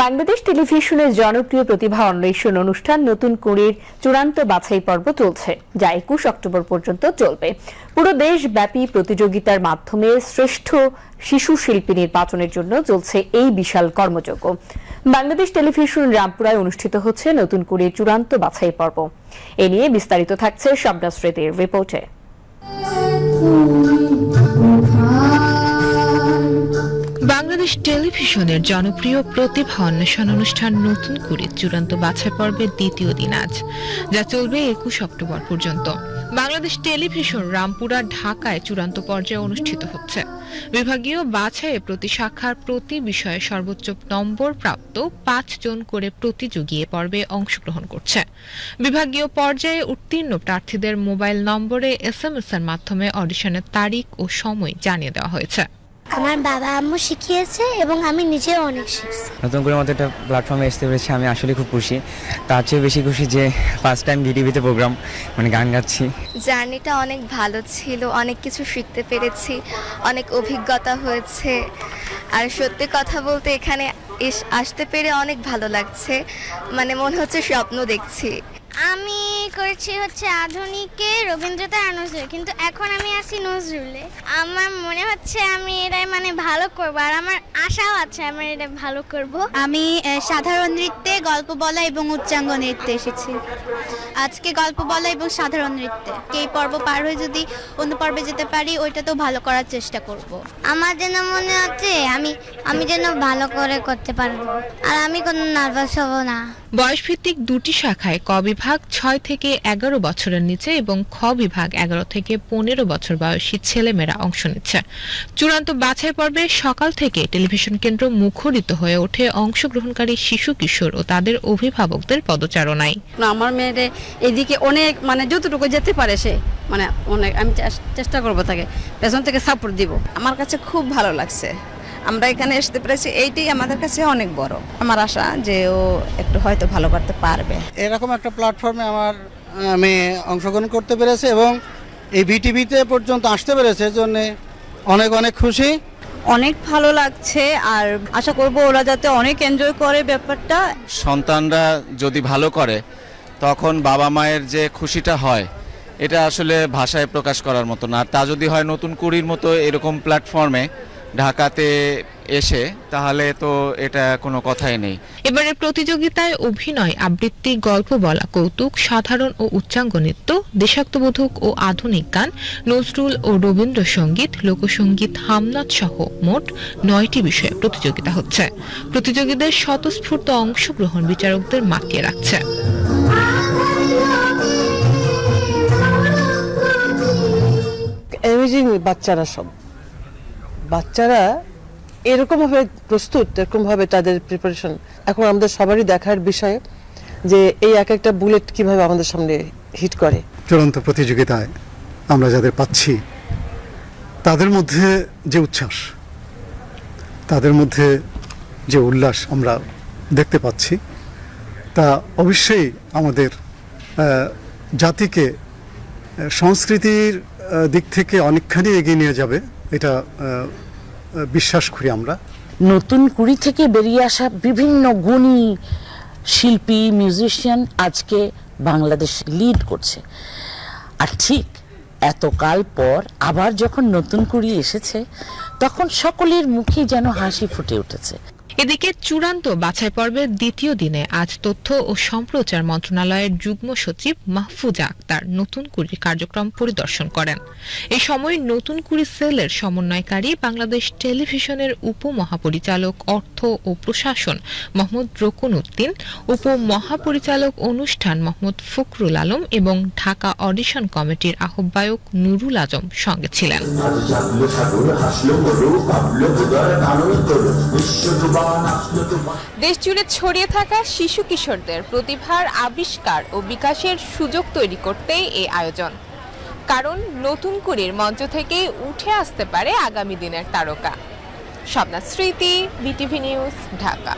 বাংলাদেশ টেলিভিশনের জনপ্রিয় প্রতিভা অন্বেষণ অনুষ্ঠান নতুন কুড়ির চূড়ান্ত বাছাই পর্ব চলছে, যা একুশ অক্টোবর পর্যন্ত চলবে। পুরো দেশব্যাপী প্রতিযোগিতার মাধ্যমে শ্রেষ্ঠ শিশু শিল্পী নির্বাচনের জন্য চলছে এই বিশাল কর্মযজ্ঞ বাংলাদেশ টেলিভিশন রামপুরায় অনুষ্ঠিত হচ্ছে নতুন কুড়ির চূড়ান্ত বাছাই পর্ব। এ নিয়ে বিস্তারিত থাকছে শবনা স্মৃতির রিপোর্টে। বাংলাদেশ টেলিভিশনের জনপ্রিয় প্রতিভা অন্বেষণ অনুষ্ঠান নতুন করে চূড়ান্ত বাছাই পর্বের দ্বিতীয় দিন আজ, যা চলবে একুশ অক্টোবর পর্যন্ত। বাংলাদেশ টেলিভিশন রামপুরা, ঢাকায় চূড়ান্ত পর্যায়ে অনুষ্ঠিত হচ্ছে। বিভাগীয় বাছাইয়ে প্রতি শাখার প্রতি বিষয়ে সর্বোচ্চ নম্বর প্রাপ্ত পাঁচজন করে প্রতিযোগী এ পর্বে অংশগ্রহণ করছে। বিভাগীয় পর্যায়ে উত্তীর্ণ প্রার্থীদের মোবাইল নম্বরে এস এম এস এর মাধ্যমে অডিশনের তারিখ ও সময় জানিয়ে দেওয়া হয়েছে। আমার বাবা আম্মু শিখিয়েছে এবং আমি নিজেও অনেক শিখছি। নতুন করে মতো একটা প্ল্যাটফর্মে আসতে পেরেছি আমি আসলে খুব খুশি। তার চেয়ে বেশি খুশি যে ফার্স্ট টাইম ভিডিওতে প্রোগ্রাম মানে গান গাচ্ছি। জার্নিটা অনেক ভালো ছিল অনেক কিছু শিখতে পেরেছি অনেক অভিজ্ঞতা হয়েছে। আর সত্যি কথা বলতে এখানে এস- আসতে পেরে অনেক ভালো লাগছে মানে মনে হচ্ছে স্বপ্ন দেখছি। আমি করেছি হচ্ছে আধুনিকে রবীন্দ্রতা আর নজরুল কিন্তু এখন আমি আছি নজরুলে। আমার মনে হচ্ছে আমি এটাই মানে ভালো করব আর আমার আশাও আছে আমি এটা ভালো করব। আমি সাধারণ নৃত্যে গল্প বলা এবং উচ্চাঙ্গ নৃত্যে এসেছি। আজকে গল্প বলা এবং সাধারণ নৃত্যে। এই পর্ব পার হয়ে যদি অন্য পর্বে যেতে পারি ওইটা তো ভালো করার চেষ্টা করব। আমার যেন মনে হচ্ছে আমি আমি যেন ভালো করে করতে পারব আর আমি কোনো নার্ভাস হব না। বয়সভিত্তিক দুটি শাখায় ক বিভাগ ছয় থেকে এগারো বছরের নিচে এবং খ বিভাগ এগারো থেকে পনেরো বছর বয়সী ছেলেমেয়েরা অংশ নিচ্ছে। চূড়ান্ত বাছাই পর্বে সকাল থেকে টেলিভিশন কেন্দ্র মুখরিত হয়ে ওঠে অংশগ্রহণকারী শিশু কিশোর ও তাদের অভিভাবকদের পদচারণায়। আমার মেয়েরে এদিকে অনেক মানে যতটুকু যেতে পারে সে মানে অনেক আমি চেষ্টা করব তাকে পেছন থেকে সাপোর্ট দিব। আমার কাছে খুব ভালো লাগছে। আমরা এখানে আসতে পেরেছি এইটাই আমাদের কাছে অনেক বড়। আমার আশা যে ও একটু হয়তো ভালো করতে পারবে। এরকম একটা প্ল্যাটফর্মে আমার মেয়ে অংশগ্রহণ করতে পেরেছে এবং এই বিটিভিতে পর্যন্ত আসতে পেরেছে জন্য অনেক অনেক খুশি। অনেক ভালো লাগছে আর আশা করব ওরা যাতে অনেক এনজয় করে ব্যাপারটা। সন্তানরা যদি ভালো করে তখন বাবা মায়ের যে খুশিটা হয় এটা আসলে ভাষায় প্রকাশ করার মতো না আর তা যদি হয় নতুন কুড়ির মতো এরকম প্ল্যাটফর্মে ঢাকাতে এসে তাহলে তো এটা কোনো কথাই নেই। এবারে প্রতিযোগিতায় অভিনয় আবৃত্তি গল্প বলা কৌতুক সাধারণ ও উচ্চাঙ্গ নৃত্য দেশাত্মবোধক ও আধুনিক গান নজরুল ও রবীন্দ্রসঙ্গীত লোকসঙ্গীত হামনাথ সহ মোট নয়টি বিষয়ে প্রতিযোগিতা হচ্ছে। প্রতিযোগীদের স্বতঃস্ফূর্ত অংশগ্রহণ বিচারকদের মাতিয়ে রাখছে। অ্যামেজিং বাচ্চারা সব। বাচ্চারা এরকমভাবে প্রস্তুত, এরকমভাবে তাদের প্রিপারেশন এখন আমাদের সবারই দেখার বিষয় যে এই এক একটা বুলেট কীভাবে আমাদের সামনে হিট করে। চূড়ান্ত প্রতিযোগিতায় আমরা যাদের পাচ্ছি, তাদের মধ্যে যে উচ্ছ্বাস, তাদের মধ্যে যে উল্লাস আমরা দেখতে পাচ্ছি, তা অবশ্যই আমাদের জাতিকে সংস্কৃতির দিক থেকে অনেকখানি এগিয়ে নিয়ে যাবে। এটা বিশ্বাস করি আমরা। নতুন কুড়ি থেকে বেরিয়ে আসা বিভিন্ন গুণী শিল্পী মিউজিশিয়ান আজকে বাংলাদেশ লিড করছে। আর ঠিক এতকাল পর আবার যখন নতুন কুড়ি এসেছে, তখন সকলের মুখে যেন হাসি ফুটে উঠেছে। এদিকে চূড়ান্ত বাছাই পর্বের দ্বিতীয় দিনে আজ তথ্য ও সম্প্রচার মন্ত্রণালয়ের যুগ্ম সচিব মাহফুজা আক্তার নতুন কুড়ির কার্যক্রম পরিদর্শন করেন। এই সময় নতুন কুড়ি সেলের সমন্বয়কারী বাংলাদেশ টেলিভিশনের উপমহাপরিচালক, অর্থ ও প্রশাসন মোহাম্মদ রকুন উদ্দিন, উপমহাপরিচালক অনুষ্ঠান মোহাম্মদ ফখরুল আলম এবং ঢাকা অডিশন কমিটির আহ্বায়ক নুরুল আজম সঙ্গে ছিলেন। দেশ জুড়ে ছড়িয়ে থাকা শিশু কিশোরদের প্রতিভার আবিষ্কার ও বিকাশের সুযোগ তৈরি করতে এই আয়োজন। কারণ নতুন কুড়ির মঞ্চ থেকে উঠে আসতে পারে আগামী দিনের তারকা। স্বপ্না স্মৃতি, বিটিভি নিউজ, ঢাকা।